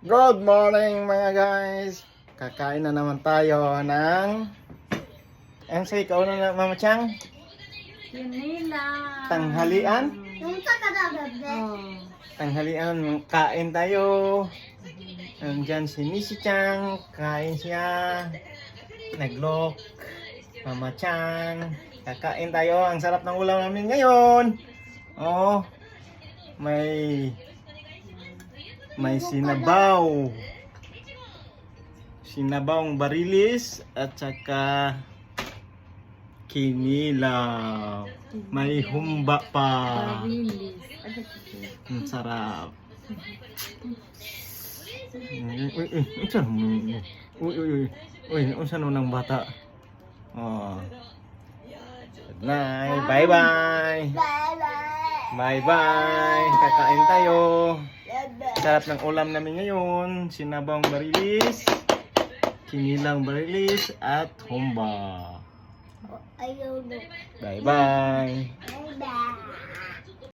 Good morning mga guys! Kakain na naman tayo ng... Ang sa ikaw na na, Mama Chang? Yun nila. Tanghalian? Oh. Tanghalian, kain tayo. Nandyan si Missy Chang, kain siya. Naglok. Mama Chang, kakain tayo. Ang sarap ng ulam namin ngayon. Oh, may may sinabaw. Sinabawang barilis at saka kinilaw. May humba pa. Ang sarap. Uy, uy, unsa mo? Uy, uy, uy. Uy, unsa no ng bata? Oh. Good night. Bye-bye. Bye-bye. Kakain tayo. Sarap ng ulam namin ngayon. Sinabang barilis, kinilang barilis, at humba. Bye-bye.